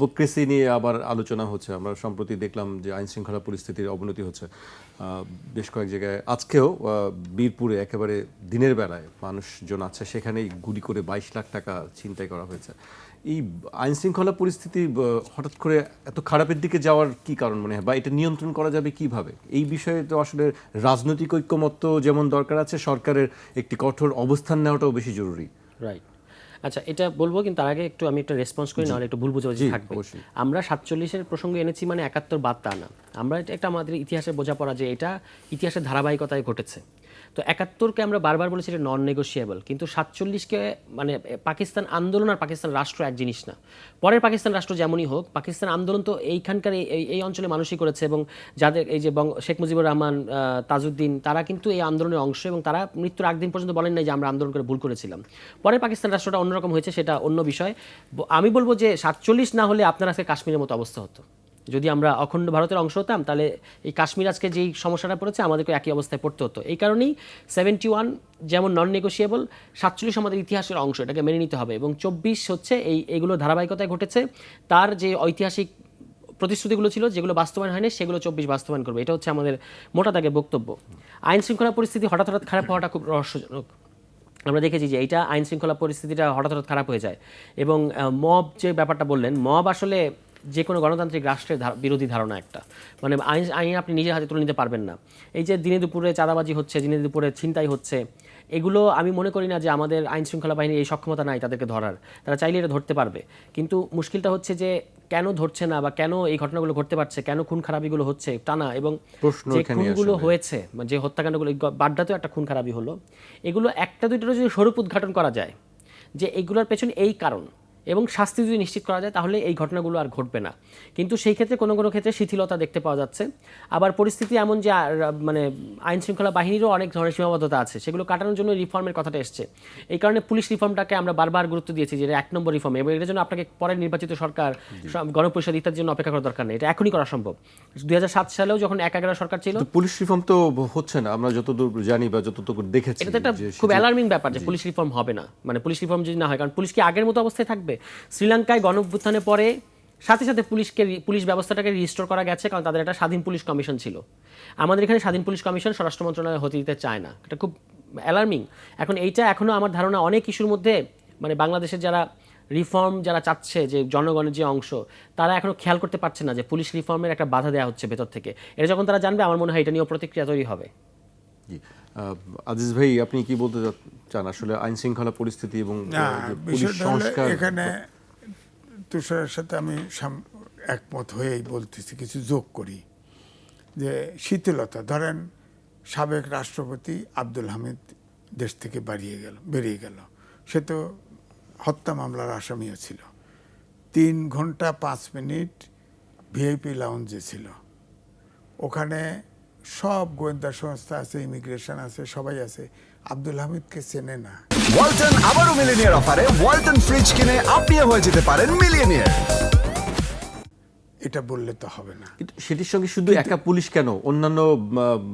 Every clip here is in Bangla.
মবক্রেসি নিয়ে আবার আলোচনা হচ্ছে। আমরা সম্প্রতি দেখলাম যে আইন শৃঙ্খলা পরিস্থিতির অবনতি হচ্ছে। বেশ কয়েক জায়গায় আজকেও বীরপুরে একেবারে দিনের বেলায় মানুষজন আছে, সেখানেই গুলি করে বাইশ লাখ টাকা ছিনতাই করা হয়েছে। এই আইন শৃঙ্খলা পরিস্থিতি হঠাৎ করে এত খারাপের দিকে যাওয়ার কি কারণ মনে হয়? বা এটা নিয়ন্ত্রণ করা যাবে কীভাবে? এই বিষয়ে তো আসলে রাজনৈতিক ঐক্যমত্য যেমন দরকার আছে, সরকারের একটি কঠোর অবস্থান নেওয়াটাও বেশি জরুরি। রাইট আচ্ছা এটা বলব কিন্তু তার আগে একটু আমি একটা রেসপন্স করি নাহলে একটু ভুল বুঝাবুঝি থাকবে। আমরা সাতচল্লিশের প্রসঙ্গে এনেছি মানে একাত্তর বার্তা তা না। আমরা এটা একটা আমাদের ইতিহাসে বোঝাপড়া যে এটা ইতিহাসের ধারাবাহিকতায় ঘটেছে। তো একাত্তরকে আমরা বারবার বলেছি এটা নন নেগোসিয়েবল কিন্তু সাতচল্লিশকে মানে পাকিস্তান আন্দোলন আর পাকিস্তান রাষ্ট্র এক জিনিস না। পরের পাকিস্তান রাষ্ট্র যেমনই হোক, পাকিস্তান আন্দোলন তো এইখানকার এই- এই অঞ্চলে মানুষই করেছে এবং যাদের, এই যে শেখ মুজিবুর রহমান তাজউদ্দিন, তারা কিন্তু এই আন্দোলনের অংশ এবং তারা মৃত্যুর একদিন পর্যন্ত বলেন নাই যে আমরা আন্দোলন করে ভুল করেছিলাম। পরে পাকিস্তান রাষ্ট্রটা অন্যরকম হয়েছে, সেটা অন্য বিষয়। আমি বলব যে সাতচল্লিশ না হলে আপনার আজকে কাশ্মীরের মতো অবস্থা হতো। যদি আমরা অখণ্ড ভারতের অংশ হতাম, তাহলে এই কাশ্মীর আজকে যেই সমস্যাটা পড়েছে আমাদেরকে একই অবস্থায় পড়তে হতো। এই কারণেই সেভেন্টি ওয়ান যেমন নন নেগোসিয়েবল সাতচল্লিশ আমাদের ইতিহাসের অংশ, এটাকে মেনে নিতে হবে। এবং চব্বিশ হচ্ছে এই, এগুলো ধারাবাহিকতায় ঘটেছে। তার যে ঐতিহাসিক প্রতিশ্রুতিগুলো ছিল, যেগুলো বাস্তবায়ন হয়নি, সেগুলো চব্বিশ বাস্তবায়ন করবে। এটা হচ্ছে আমাদের মোটা দাগে বক্তব্য। আইন শৃঙ্খলা পরিস্থিতি হঠাৎ হঠাৎ খারাপ হওয়াটা খুব রহস্যজনক। আমরা দেখেছি যে এইটা আইন শৃঙ্খলা পরিস্থিতিটা হঠাৎ হঠাৎ খারাপ হয়ে যায়। এবং মব যে ব্যাপারটা বললেন মব আসলে যে কোনো গণতান্ত্রিক রাষ্ট্রের বিরোধী ধারণা একটা। মানে আইন আইন আপনি নিজের হাতে তুলে নিতে পারবেন না। এই যে দিনে দুপুরে চাঁদাবাজি হচ্ছে দিনে দুপুরে ছিনতাই হচ্ছে এগুলো আমি মনে করি না যে আমাদের আইন শৃঙ্খলা বাহিনীর এই সক্ষমতা নাই তাদেরকে ধরার। তারা চাইলে এটা ধরতে পারবে। কিন্তু মুশকিলটা হচ্ছে যে কেন ধরছে না বা কেন এই ঘটনাগুলো ঘটতে পারছে কেন খুন খারাপিগুলো হচ্ছে টানা এবং যে খুনগুলো হয়েছে যে হত্যাকাণ্ডগুলো বাড্ডাতেও একটা খুন খারাপই হলো। এগুলো একটা দুইটারও যদি স্বরূপ উদ্ঘাটন করা যায় যে এগুলোর পেছনে এই কারণ এবং শাস্তি যদি নিশ্চিত করা যায়, তাহলে এই ঘটনাগুলো আর ঘটবে না। কিন্তু সেই ক্ষেত্রে কোনো কোনো ক্ষেত্রে শিথিলতা দেখতে পাওয়া যাচ্ছে। আবার পরিস্থিতি এমন যে মানে আইন শৃঙ্খলা বাহিনীরও অনেক ধরনের সীমাবদ্ধতা আছে। সেগুলো কাটানোর জন্য রিফর্মের কথাটা এসছে। এই কারণে পুলিশ রিফর্মটাকে আমরা বারবার গুরুত্ব দিয়েছি যে এক নম্বর রিফর্ম। এবং এটার জন্য আপনাকে পরের নির্বাচিত সরকার গণপরিষদ ইত্যাদির জন্য অপেক্ষা করার দরকার নেই। এটা এখনই করা সম্ভব। দুই হাজার সাত সালেও যখন এক এগারো সরকার ছিল পুলিশ রিফর্ম তো হচ্ছে না। আমরা যতদূর জানি বা যতটুকু দেখেছি এটা একটা খুব অ্যালার্মিং ব্যাপার যে পুলিশ রিফর্ম হবে না। মানে পুলিশ রিফর্ম যদি না হয় কারণ পুলিশ কি আগের মতো অবস্থায় থাকবে? শ্রীলঙ্কায় গণঅভ্যুত্থানের পরে সাথে সাথে পুলিশকে পুলিশ ব্যবস্থাটাকে রিস্টোর করা গেছে কারণ তাদের একটা স্বাধীন পুলিশ কমিশন ছিল। আমাদের এখানে স্বাধীন পুলিশ কমিশন স্বরাষ্ট্র মন্ত্রণালয় হতে দিতে চায় না। এটা খুব অ্যালার্মিং এখন এইটা এখনও আমার ধারণা অনেক ইস্যুর মধ্যে মানে বাংলাদেশের যারা রিফর্ম যারা চাচ্ছে যে জনগণের যে অংশ তারা এখনও খেয়াল করতে পারছে না যে পুলিশ রিফর্মের একটা বাধা দেওয়া হচ্ছে ভেতর থেকে। এটা যখন তারা জানবে আমার মনে হয় এটা নিয়েও প্রতিক্রিয়া তৈরি হবে। জি। আজিজ ভাই আপনি কি বলতে চান? আসলে আইন শৃঙ্খলা পরিস্থিতি এবং পুলিশ সংস্কার এখানে তুষারের সাথে আমি একমত হয়েই বলতেছি, কিছু যোগ করি। যে শীতলতা ধরেন সাবেক রাষ্ট্রপতি আব্দুল হামিদ দেশ থেকে বাড়িয়ে গেল, বেরিয়ে গেল। সে তো হত্যা মামলার আসামিও ছিল। তিন ঘণ্টা পাঁচ মিনিট ভিআইপি লাউঞ্জে ছিল। ওখানে সব গোয়েন্দা সংস্থা আছে ইমিগ্রেশন আছে সবাই আছে। আব্দুল হামিদকে চেনে না। ওয়ালটন আবারও মিলিনিয়ার অফারে ওয়ালটন ফ্রিজ কিনে আপনিও হয়ে যেতে পারেন মিলিয়নিয়ার। এটা বললে তো হবে না। কিন্তু সেটির সঙ্গে শুধু একা পুলিশ কেন? অন্যান্য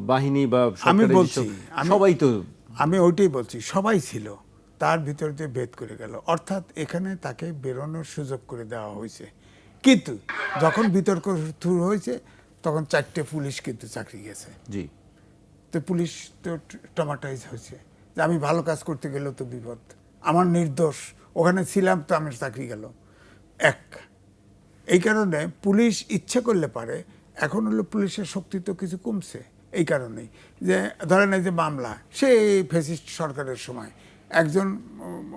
বাহিনী বা আমি বলছি, আমি- সবাই তো আমি ওইটাই বলছি সবাই ছিল। তার ভিতর দিয়ে ভেদ করে গেল। অর্থাৎ এখানে তাকে বেরোনোর সুযোগ করে দেওয়া হয়েছে। কিন্তু যখন বিতর্ক শুরু হয়েছে তখন চারটে পুলিশ কিন্তু চাকরি গেছে। জি। তো পুলিশ তো টমাটাইজ হয়েছে। যে আমি ভালো কাজ করতে গেলেও তো বিপদ। আমার নির্দোষ ওখানে ছিলাম তো আমার চাকরি গেল। এক এই কারণে পুলিশ ইচ্ছে করলে পারে এখন হলো পুলিশের শক্তি তো কিছু কমছে এই কারণেই। যে ধরেন এই যে মামলা সেই ফেসিস্ট সরকারের সময়। একজন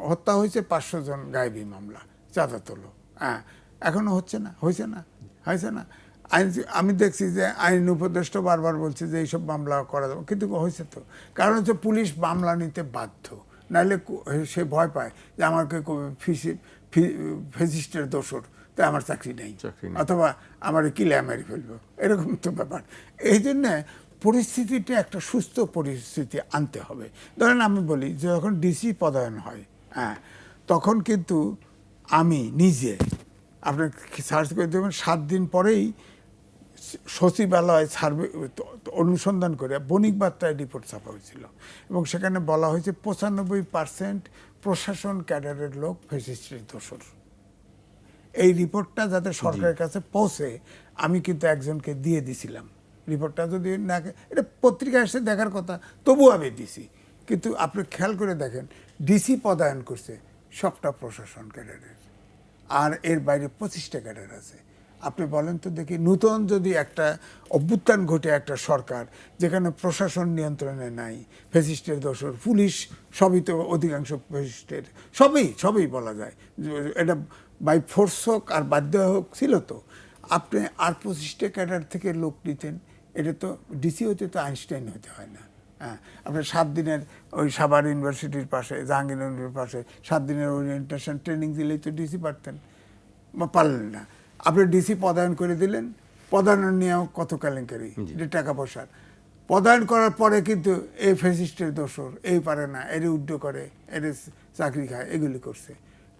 হত্যা হয়েছে পাঁচশো জন গায়েবী মামলা চাঁদা তোলো। হ্যাঁ এখনও হচ্ছে না হয়েছে না হয়েছে না। আইন আমি দেখছি যে আইন উপদেষ্টা বারবার বলছে যে এইসব মামলা করা যাবে কিন্তু হয়েছে তো। কারণ হচ্ছে পুলিশ মামলা নিতে বাধ্য। নাহলে সে ভয় পায় যে আমাকে ফিসি ফেসিস্টের দোষর তাই আমার চাকরি নেই। অথবা আমার কিলে মেরে ফেলব। এরকম তো ব্যাপার। এই জন্যে পরিস্থিতিটা একটা সুস্থ পরিস্থিতি আনতে হবে। ধরেন আমি বলি যে যখন ডিসি পদায়ন হয় হ্যাঁ তখন কিন্তু আমি নিজে আপনি সার্চ করে দেবেন। সাত দিন পরেই সচিবালয় সার্ভে অনুসন্ধান করে বণিক বার্তায় রিপোর্ট ছাপা হয়েছিল। এবং সেখানে বলা হয়েছে পঁচানব্বই পার্সেন্ট প্রশাসন ক্যাডারের লোক ফেসিস্টের দোষর। এই রিপোর্টটা যাতে সরকারের কাছে পৌঁছে আমি কিন্তু একজনকে দিয়ে দিছিলাম। রিপোর্টটা যদি না এটা পত্রিকায় এসে দেখার কথা তবু আমি দিছি। কিন্তু আপনি খেয়াল করে দেখেন ডিসি পদায়ন করছে সবটা প্রশাসন ক্যাডারের। আর এর বাইরে পঁচিশটা ক্যাডার আছে। আপনি বলেন তো দেখি, নূতন যদি একটা অভ্যুত্থান ঘটে একটা সরকার, যেখানে প্রশাসন নিয়ন্ত্রণে নাই, ফেসিস্টের দোষর, পুলিশ সবই তো অধিকাংশ ফেসিস্টের, সবই সবই বলা যায়। এটা বাই ফোর্স হোক আর বাধ্য হোক, ছিল তো। আপনি আর পঁচিশটা ক্যাডার থেকে লোক নিতেন, এটা তো ডিসি হতে তো আইনস্টাইন হতে হয় না। হ্যাঁ আপনি সাত দিনের ওই সাভার ইউনিভার্সিটির পাশে, জাহাঙ্গীর ইউনিভার্সিটির পাশে, সাত দিনের ওরিয়েন্টেশন ট্রেনিং দিলেই তো ডিসি পারতেন। বা পারলেন না। আপনি ডিসি পদায়ন করে দিলেন পদায়ন নিয়েও কত কেলেঙ্কারি এটা টাকা পয়সার পদায়ন করার পরে কিন্তু এই ফেসিস্টের দোষর এই পারে না এর উড্ড করে এর চাকরি খায় এগুলি করছে।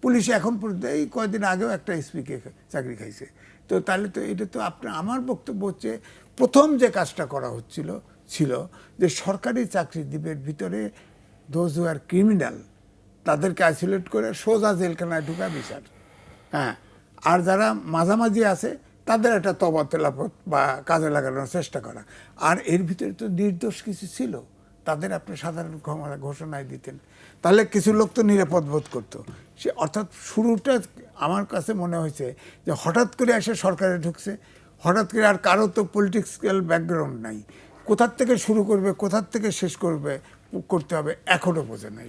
পুলিশ এখন পর্যন্ত এই কয়েকদিন আগেও একটা এসপিকে চাকরি খাইছে। তো তাহলে তো এটা তো আপনার আমার বক্তব্য হচ্ছে প্রথম যে কাজটা করা হচ্ছিল ছিল যে সরকারি চাকরিদ্বীপের ভিতরে দোজ হু আর ক্রিমিনাল তাদেরকে আইসোলেট করে সোজা জেলখানায় ঢুকা বিচার। হ্যাঁ আর যারা মাঝামাঝি আছে, তাদের একটা তবা তেলাপত বা কাজে লাগানোর চেষ্টা করা। আর এর ভিতরে তো নির্দোষ কিছু ছিল, তাদের আপনি সাধারণ ক্ষমা ঘোষণায় দিতেন। তাহলে কিছু লোক তো নিরাপদ বোধ করতো। সে অর্থাৎ শুরুটা আমার কাছে মনে হয়েছে যে হঠাৎ করে এসে সরকারে ঢুকছে, হঠাৎ করে আর কারও তো পলিটিক্যাল ব্যাকগ্রাউন্ড নাই। কোথার থেকে শুরু করবে, কোথার থেকে শেষ করবে, করতে হবে এখনও বোঝে নাই